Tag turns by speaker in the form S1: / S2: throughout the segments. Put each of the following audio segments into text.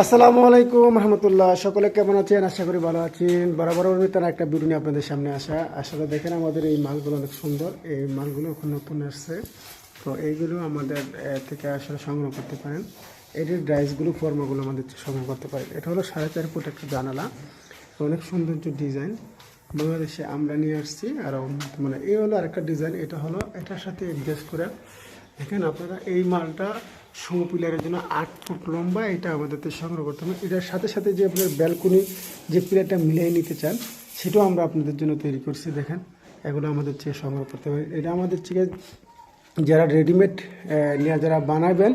S1: আসসালামু আলাইকুম রহমতুল্লাহ। সকলে কেমন আছেন? আশা করি ভালো আছেন। বরাবর তারা একটা নিয়ে আপনাদের সামনে আসা। আসলে দেখেন আমাদের এই মালগুলো অনেক সুন্দর। এই মালগুলো এখন নতুন আসছে। তো এইগুলো আমাদের থেকে আসলে সংগ্রহ করতে পারেন। এটির ড্রাইসগুলো ফর্মাগুলো আমাদের সংগ্রহ করতে পারেন। এটা হলো সাড়ে চার ফুট একটা জানালা। অনেক সৌন্দর্য ডিজাইন বাংলাদেশে আমরা নিয়ে আসছি। আর মানে এই হলো আরেকটা ডিজাইন এটা হলো, এটার সাথে অ্যাডজাস্ট করে। দেখেন আপনারা এই মালটা শো পিলারের জন্য আট ফুট লম্বা, এটা আমাদের থেকে সংগ্রহ করতে হবে। এটার সাথে সাথে যে আপনার ব্যালকনি, যে পিলারটা মিলিয়ে নিতে চান, সেটাও আমরা আপনাদের জন্য তৈরি করছি, দেখেন। এগুলো আমাদের চেয়ে সংগ্রহ করতে হবে। এটা আমাদের থেকে যারা রেডিমেড নিয়ে যারা বানাবেন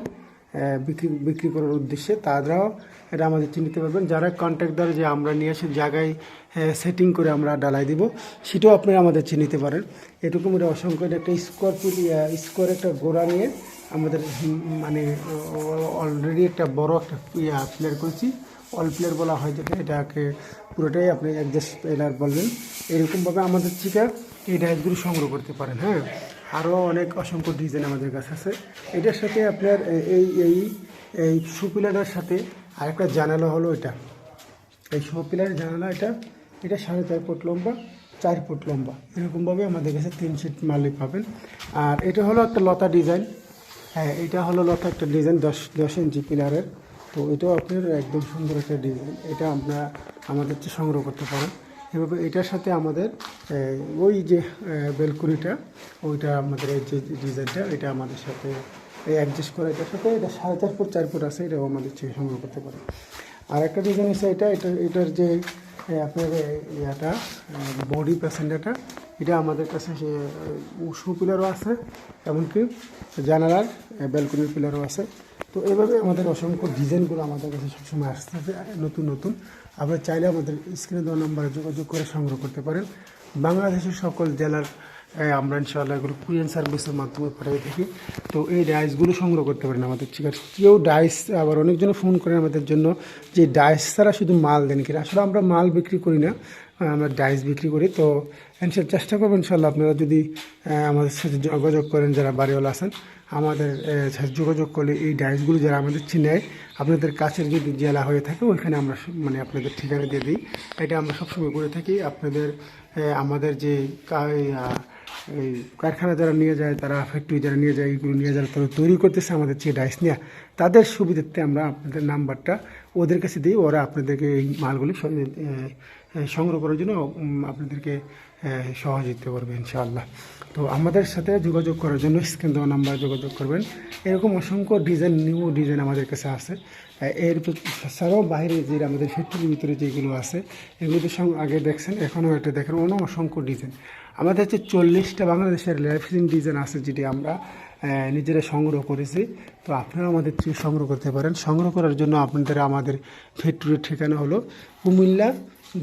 S1: বিক্রি বিক্রি করার উদ্দেশ্যে, তারাও এটা আমাদের চিনতে পারবেন। যারা কন্ট্রাক্টর যে আমরা নিয়ে এসে জায়গায় সেটিং করে আমরা ডালাই দিব, সেটাও আপনারা আমাদের চিনিতে পারেন। এরকম এটা অসংখ্য একটা স্কোয়ার ফুল স্কোয়ার একটা গোড়া নিয়ে আমাদের মানে অলরেডি একটা বড় একটা ইয়া প্লেয়ার করেছি। অল প্লেয়ার বলা হয় যেটা, এটাকে পুরোটাই আপনি অ্যাডজাস্ট প্লেয়ার বলবেন। এরকমভাবে আমাদের থেকে এই ডাইসগুলো সংগ্রহ করতে পারেন হ্যাঁ? আরও অনেক অসংখ্য ডিজাইন আমাদের কাছে আছে। এটার সাথে আপনার এই এই এই সুপিলাটার সাথে আরেকটা জানালা হলো এটা। এই সুপিলার জানালা এটা এটা সাড়ে চার ফুট লম্বা, চার ফুট লম্বা। এরকমভাবে আমাদের কাছে তিন সিট মালিক পাবেন। আর এটা হলো একটা লতা ডিজাইন হ্যাঁ এটা হলো লতা একটা ডিজাইন দশ দশ ইঞ্চি পিলারের তো এটাও আপনার একদম সুন্দর একটা ডিজাইন এটা আমরা, আমাদের সংগ্রহ করতে পারেন। এভাবে এটার সাথে আমাদের ওই যে বেলকুনিটা, ওইটা আমাদের এই যে ডিজাইনটা এটা আমাদের সাথে অ্যাডজাস্ট করা এটার সাথে, এটা সাড়ে চার ফুট চার ফুট আছে, এটাও আমাদের চেয়ে সংগ্রহ করতে পারে আর একটা ডিজাইন আছে এটা এটা, এটার যে আপনার ইয়াটা বডি প্যাসেঞ্জারটা এটা আমাদের কাছে শু পিলারও আছে, এমনকি জানালার ব্যালকনির পিলারও আছে। তো এইভাবে আমাদের অসংখ্য ডিজাইনগুলো আমাদের কাছে সবসময় আসতে আছে নতুন নতুন। আপনারা চাইলে আমাদের স্ক্রিনে দেওয়া নম্বরে যোগাযোগ করে সংগ্রহ করতে পারেন। বাংলাদেশের সকল জেলার আমরা ইনশাআল্লাহ এগুলো কুরিয়ান সার্ভিসের মাধ্যমে পাঠিয়ে থাকি। তো এই ডাইসগুলো সংগ্রহ করতে পারেন আমাদের ঠিক আছে কেউ ডাইস, আবার অনেকজন ফোন করেন আমাদের জন্য যে ডাইস ছাড়া শুধু মাল দেন কিনা। আসলে আমরা মাল বিক্রি করি না আমরা ডাইস বিক্রি করি। তো ইনশাল্লাহ চেষ্টা করবেন ইনশাল্লাহ আপনারা যদি আমাদের সাথে যোগাযোগ করেন যারা বাড়িওয়ালা আছেন, আমাদের সাথে যোগাযোগ করলে এই ডাইসগুলো যারা আমাদের চিনায়, আপনাদের কাছের যদি জেলা হয়ে থাকে, ওইখানে আমরা মানে আপনাদের ঠিকানা দিয়ে দিই। এটা আমরা সবসময় করে থাকি। আপনাদের আমাদের যে কারখানা যারা নিয়ে যায়, তারা ফ্যাক্টরি যারা নিয়ে যায়, এগুলো নিয়ে যারা তারা তৈরি করতেছে আমাদের যে ডাইস নেওয়া তাদের সুবিধার্থে আমরা আপনাদের নাম্বারটা ওদের কাছে দিই ওরা আপনাদেরকে এই মালগুলি সংগ্রহ করার জন্য আপনাদেরকে সহযোগিতা করবে ইনশাআল্লাহ। তো আমাদের সাথে যোগাযোগ করার জন্য স্ক্রিন দেওয়া নাম্বার যোগাযোগ করবেন। এরকম অসংখ্য ডিজাইন, নিউ ডিজাইন আমাদের কাছে আছে। এর ছাড়াও বাইরে যে আমাদের ফ্যাক্টরির ভিতরে যেগুলো আছে, এগুলোতে সঙ্গে আগে দেখছেন, এখনও একটা দেখেন অন্য অসংখ্য ডিজাইন। আমাদের হচ্ছে চল্লিশটা বাংলাদেশের ল্যাফিং ডিজাইন আছে, যেটি আমরা নিজেরা সংগ্রহ করেছি। তো আপনারা আমাদের থেকে সংগ্রহ করতে পারেন। সংগ্রহ করার জন্য আপনাদের আমাদের ফ্যাক্টরির ঠিকানা হলো কুমিল্লা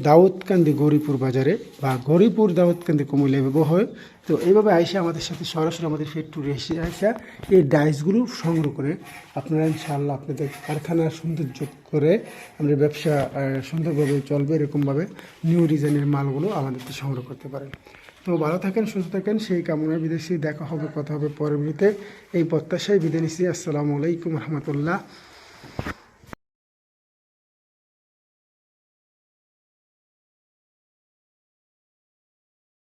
S1: দাউদকান্দি গৌরীপুর বাজারে বা গৌরীপুর দাউদকান্দি কুমিল্লা এভাবে হয়। তো এইভাবে আইসা আমাদের সাথে সরাসরি আমাদের ফ্যাক্টরি এসে আইসা এই ডাইসগুলো সংগ্রহ করে আপনারা ইনশাআল্লাহ আপনাদের কারখানার সৌন্দর্য করে আমাদের ব্যবসা সুন্দরভাবে চলবে, এরকমভাবে নিউ ডিজাইনের মালগুলো আমাদের থেকে সংগ্রহ করতে পারেন। তো ভালো থাকেন, সুস্থ থাকেন। সেই কামনা বিদেশি দেখা হবে, কথা হবে পরবর্তীতে। এই প্রত্যাশায় বিদেশি আসসালামু আলাইকুম রহমতুল্লাহ।